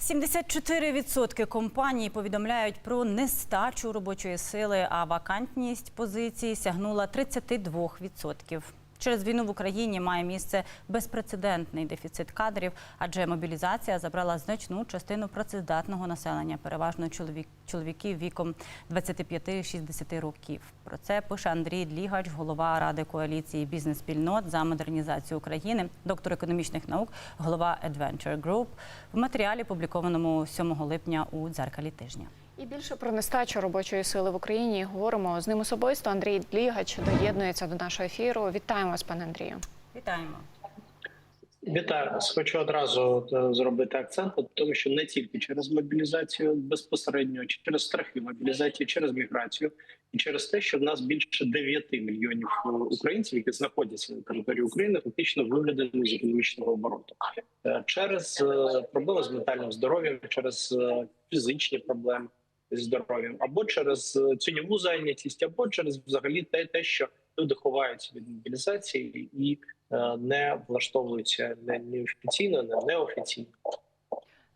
74% компаній повідомляють про нестачу робочої сили, а вакантність позицій сягнула 32%. Через війну в Україні має місце безпрецедентний дефіцит кадрів, адже мобілізація забрала значну частину працездатного населення, переважно чоловік, чоловіків віком 25-60 років. Про це пише Андрій Длігач, голова ради коаліції бізнес-спільнот за модернізацію України, доктор економічних наук, голова Adventure Group в матеріалі, публікованому 7 липня у дзеркалі тижня. І більше про нестачу робочої сили в Україні говоримо з ним особисто. Андрій Длігач доєднується до нашого ефіру. Вітаємо вас, пане Андрію. Вітаємо. Вітаю вас. Хочу одразу е, зробити акцент, тому що не тільки через мобілізацію безпосередньо, чи через страхи мобілізації, через міграцію і через те, що в нас більше 9 мільйонів е, українців, які знаходяться на території України, фактично виведені з економічного обороту Е, через проблеми з ментальним здоров'ям, через фізичні проблеми здоров'ям, або через е, ціньову зайнятість, або через взагалі те, те, що люди ховаються від мобілізації і е, не влаштовуються не офіційно, не неофіційно.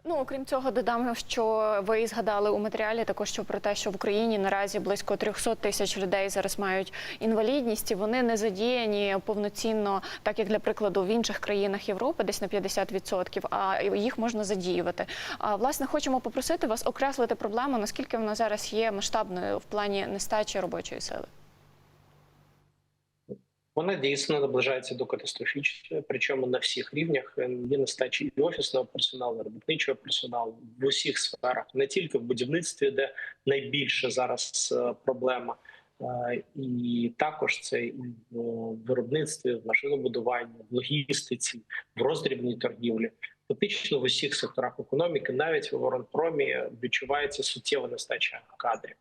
Ну окрім цього, додам, що ви згадали у матеріалі також що про те, що в Україні наразі близько 300 тисяч людей зараз мають інвалідність, і вони не задіяні повноцінно, так як для прикладу в інших країнах Європи, десь на 50%, а їх можна задіювати. А власне хочемо попросити вас окреслити проблему, наскільки вона зараз є масштабною в плані нестачі робочої сили. Вона дійсно наближається до катастрофічної, причому на всіх рівнях. Е, є нестачі і офісного персоналу, і робітничого персоналу в усіх сферах, не тільки в будівництві, де найбільше зараз е, проблема, і також це і в виробництві, в машинобудуванні, в логістиці, в роздрібній торгівлі. Фактично в усіх секторах економіки, навіть в воронпромі, відчувається суттєва нестача кадрів.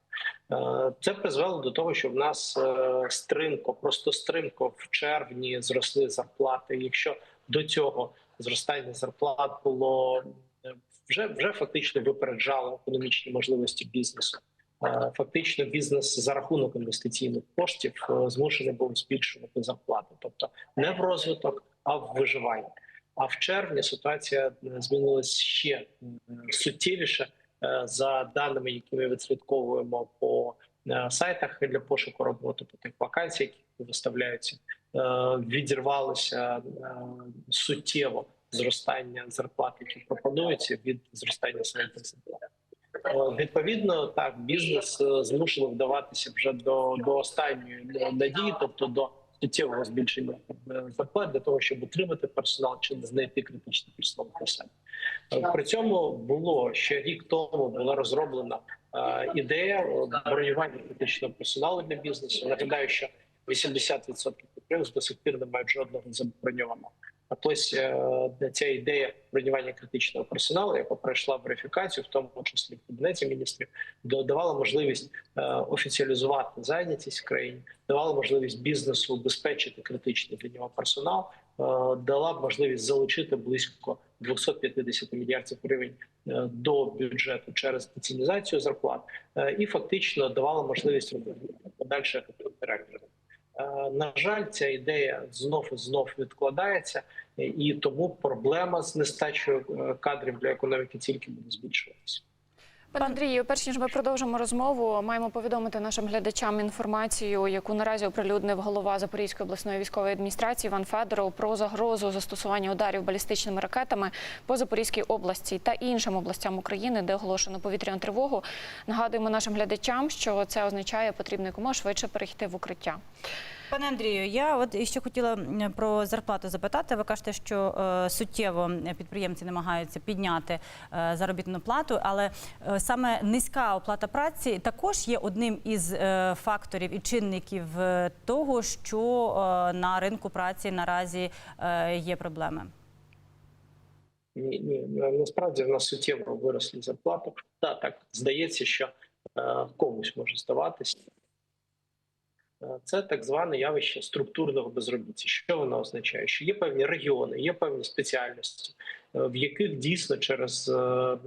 Це призвело до того, що в нас е, стрімко, просто стрімко в червні зросли зарплати. Якщо до цього зростання зарплат було е, вже вже фактично випереджало економічні можливості бізнесу. Фактично, бізнес за рахунок інвестиційних коштів е, змушений був збільшувати зарплати, тобто не в розвиток, а в виживання. А в червні ситуація е, змінилась ще е, суттєвіше. За даними, які ми відслідковуємо по сайтах для пошуку роботи, по тих вакансій, які виставляються, відірвалося суттєво зростання зарплат, які пропонуються від зростання середніх зарплат. Е, Відповідно, так бізнес е, змушений вдаватися вже до, до останньої надії, тобто до суттєвого збільшення е, зарплат для того, щоб утримати персонал чи знайти критичний персонал для При цьому було ще рік тому була розроблена ідея бронювання критичного персоналу для бізнесу. Нагадаю, що 80% підприємств до сих пір не мають жодного заброньованого. Ось е, ця ідея бронювання критичного персоналу, яка пройшла верифікацію, в тому числі в кабінеті міністрів, додавала можливість е, офіціалізувати зайнятість в країні, давала можливість бізнесу убезпечити критичний для нього персонал, е, дала б можливість залучити близько 250 мільярдів гривень до бюджету через децінізацію зарплат, і фактично давала можливість робити подальше реактор. На жаль, ця ідея знов і знов відкладається, е, і тому проблема з нестачею е, кадрів для економіки тільки буде збільшуватися. Пане Андрію, перш ніж ми продовжимо розмову, маємо повідомити нашим глядачам інформацію, яку наразі оприлюднив голова Запорізької обласної військової адміністрації Іван Федоров про загрозу застосування ударів балістичними ракетами по Запорізькій області та іншим областям України, де оголошено повітряну тривогу. Нагадуємо нашим глядачам, що це означає, потрібно якомога швидше перейти в укриття. Пане Андрію, я от ще хотіла про зарплату запитати. Ви кажете, що е, суттєво підприємці намагаються підняти е, заробітну плату, але е, саме низька оплата праці також є одним із факторів і чинників того, що на ринку праці наразі є проблеми. Ні, ні, насправді в нас суттєво виросли зарплати. Та так здається, що комусь може здаватися. Е, Це так зване явище структурного безробіття. Що воно означає? Що є певні регіони, є певні спеціальності, е, в яких дійсно через е,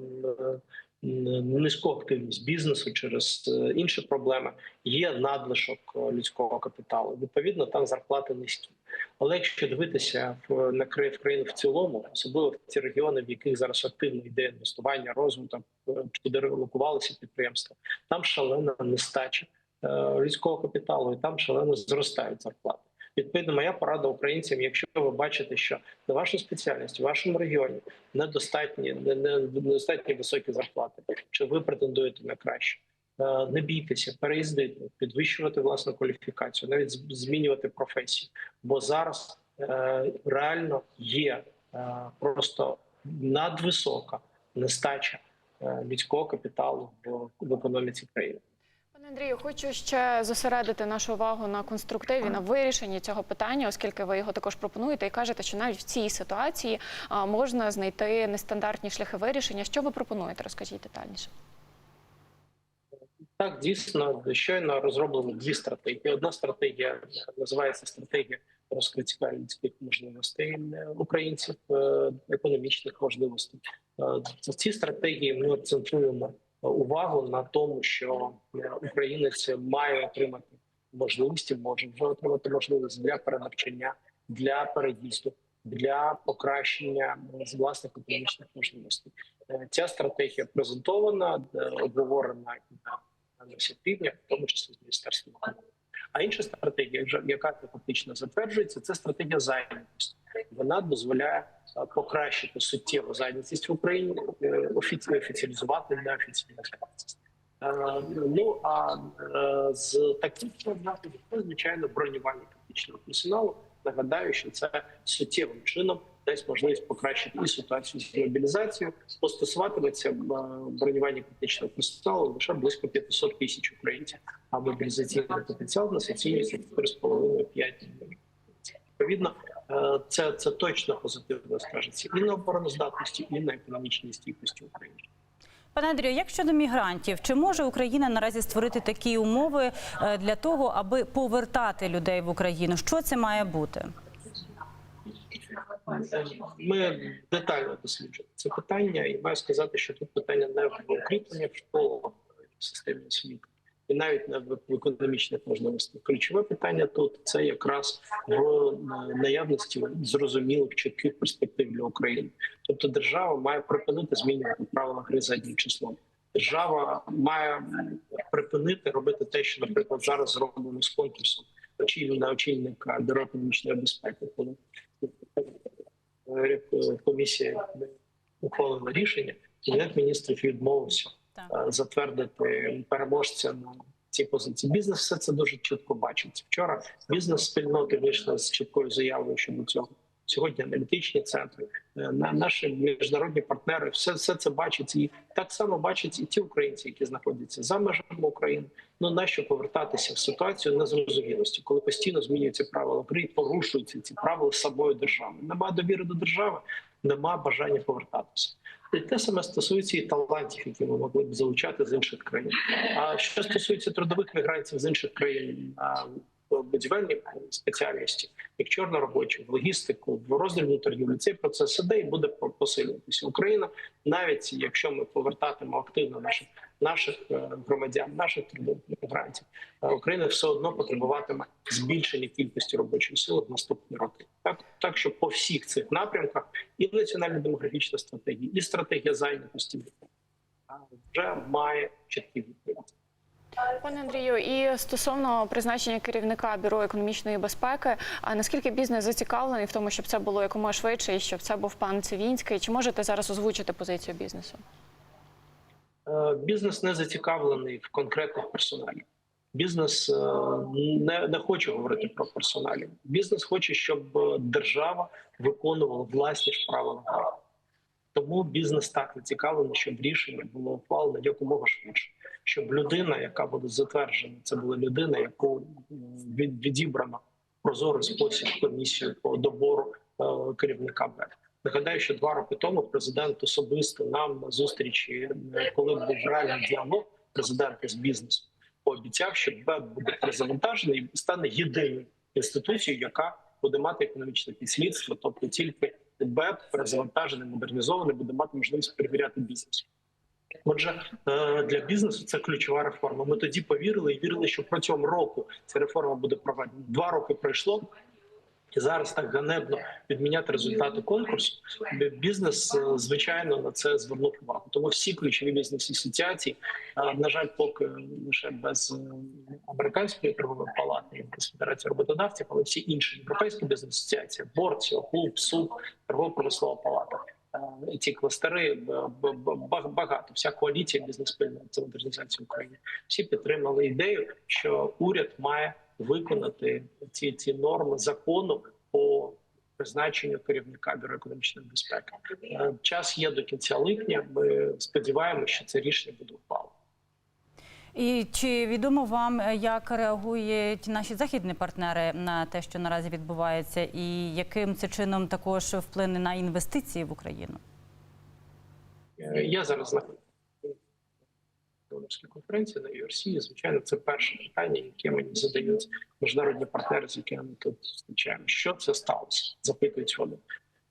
низьку активність бізнесу, через інші проблеми є надлишок людського капіталу. Відповідно, там зарплати низькі. Але якщо дивитися на країну в цілому, особливо в ті регіони, в яких зараз активно йде інвестування, розвиток, куди релокувалися підприємства, там шалена нестача людського капіталу, і там шалено зростають зарплати. Відповідно, моя порада українцям, якщо ви бачите, що на вашу спеціальність, в вашому регіоні недостатні, не, не, недостатні високі зарплати, що ви претендуєте на краще. Е, Не бійтеся, переїздити, підвищувати власну кваліфікацію, навіть змінювати професію. Бо зараз е, реально є е, просто надвисока нестача е, людського капіталу в економіці країни. Андрію, хочу ще зосередити нашу увагу на конструктиві, на вирішенні цього питання, оскільки ви його також пропонуєте і кажете, що навіть в цій ситуації можна знайти нестандартні шляхи вирішення. Що ви пропонуєте? Розкажіть детальніше. Так, дійсно, щойно розроблено дві стратегії. Одна стратегія називається стратегія розкриття людських можливостей українців, е, економічних можливостей. Е, В цій стратегії ми акцентуємо увагу на тому, що е, українець має отримати можливості, може вже отримати можливість для перенавчання, для переїзду, для покращення е, власних економічних можливостей. Е, Ця стратегія презентована, обговорена на рівнях, в тому числі з міністерством. А інша стратегія, яка фактично затверджується, це стратегія зайнятості. Вона дозволяє е, покращити суттєву зайнятість в Україні, е, офіці- офіціалізувати неофіційну зайнятість. Е, Ну а з таких заходів, це, звичайно, бронювання фактичного персоналу. Нагадаю, що це суттєвим чином дасть можливість покращити і ситуацію з мобілізацією. Постосуватиметься бронювання критичного персоналу лише близько 500 тисяч українців. А мобілізаційний потенціал на оцінюється 4,5-5 мільйонів. Відповідно, це, це точно позитивно скажеться і на обороноздатності, і на економічній стійкості України. Пане Андрію, як щодо мігрантів, чи може Україна наразі створити такі умови е, для того, аби повертати людей в Україну? Що це має бути? Ми детально досліджуємо це питання, і маю сказати, що тут питання не в укріпленні в школах в системі освіти, і навіть в економічних можливостях. Ключове питання тут це якраз в е, наявності зрозумілих чітких перспектив для України. Тобто, держава має припинити змінювати правила гри заднім числом. Держава має припинити робити те, що, наприклад, зараз зроблено з конкурсом очільника очільника бюро економічної безпеки, коли е, комісія ухвалила рішення, кабінет міністрів відмовився Е, затвердити переможця на цій позиції. Бізнес все це дуже чітко бачить. Вчора бізнес спільноти вийшла з чіткою заявою щодо цього. Сьогодні аналітичні центри, е, наші міжнародні партнери, все, все це бачать і так само бачать і ті українці, які знаходяться за межами України. Ну нащо повертатися в ситуацію незрозумілості, коли постійно змінюються правила гри, порушуються ці правила самої держави. Нема довіри до держави, нема бажання повертатися. І те саме стосується і талантів, які ми могли б залучати з інших країн. А що стосується трудових мігрантів з інших країн будівельні спеціальності, як чорноробочі, в логістику, в роздрібну торгівлю, цей процес іде і буде посилюватися. Україна, навіть якщо ми повертатимемо активно наших наших е, громадян, наших трудових е, Україна все одно потребуватиме збільшення кількості робочої сили в наступні роки. Так, так що по всіх цих напрямках і національна демографічна стратегія, і стратегія зайнятості вже має чіткі відповіді. Пане Андрію, і стосовно призначення керівника бюро економічної безпеки, а наскільки бізнес зацікавлений в тому, щоб це було якомога швидше, і щоб це був пан Цивінський? Чи можете зараз озвучити позицію бізнесу? Е, Бізнес не зацікавлений в конкретних персоналів. Бізнес е, не, не хоче говорити про персоналів. Бізнес хоче, щоб держава виконувала власні ж правила гри. Тому бізнес так зацікавлений, щоб рішення було ухвалено якомога швидше, щоб людина, яка буде затверджена, це була людина, яку від- відібрано в прозорий спосіб комісію по добору е, керівника БЕК. Нагадаю, що два роки тому президент особисто нам на зустрічі, е, коли був реальний діалог президента з бізнесом, пообіцяв, що БЕК буде перезавантажений і стане єдиною інституцією, яка буде мати економічне підслідство, тобто тільки БЕП перезавантажений, модернізований, буде мати можливість перевіряти бізнес. Отже, е, для бізнесу це ключова реформа. Ми тоді повірили і вірили, що протягом року ця реформа буде проведена. Два роки пройшло. І зараз так ганебно відміняти результати конкурсу. Бізнес е, звичайно на це звернув увагу. Тому всі ключові бізнес асоціації, на жаль, поки лише без е, американської торгової палати, без федерації роботодавців, але всі інші європейські бізнес асоціації, борці, клуб, суд, торгово-промислова палата. е, Ці кластери багато. Вся коаліція бізнес-спільна це модернізація України. Всі підтримали ідею, що уряд має виконати ці, ці норми закону по призначенню керівника бюро економічної безпеки. Е, Час є до кінця липня. Ми сподіваємося, що це рішення буде ухвалено. І чи відомо вам, е, як реагують наші західні партнери на те, що наразі відбувається, і яким це чином також вплине на інвестиції в Україну? Е, Я зараз знаходжуся на донорській конференції на URC. Звичайно, це перше питання, яке мені задають міжнародні партнери, з якими ми тут зустрічаємо. Що це сталося? Запитують вони.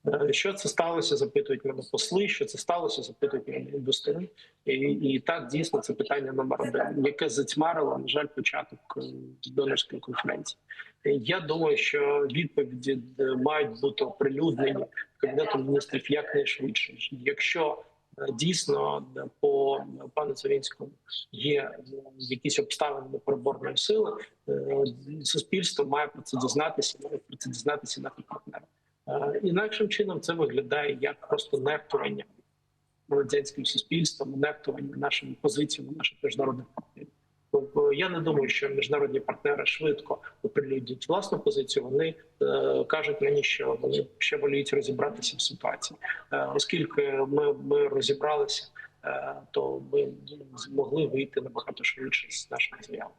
Е, Що це сталося? Запитують мене посли. Що це сталося? Запитують мене інвестори. І, і так дійсно це питання номер один, яке затьмарило, на жаль, початок е, донорської конференції. Е, Я думаю, що відповіді мають бути оприлюднені кабінетом міністрів якнайшвидше. Якщо дійсно е, по е, пану Цивінському є е, якісь обставини непереборної сили, е, суспільство має про це дізнатися, має про це дізнатися наші партнери. Е, Інакшим чином це виглядає як просто нехтування громадянським суспільством, нехтування нашими позиціями наших міжнародних партнерів. Тобто я не думаю, що міжнародні партнери швидко оприлюднять власну позицію. Вони е, кажуть мені, що вони ще воліють розібратися в ситуації, е, оскільки ми, ми розібралися, е, то ми змогли вийти набагато швидше з нашої заяви.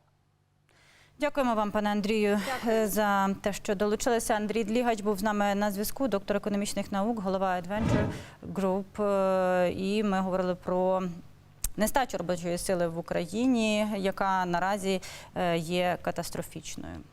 Дякуємо вам, пане Андрію, е, за те, що долучилися. Андрій Длігач був з нами на зв'язку, доктор економічних наук, голова Adventure Group. І ми говорили про нестачу робочої сили в Україні, яка наразі є катастрофічною.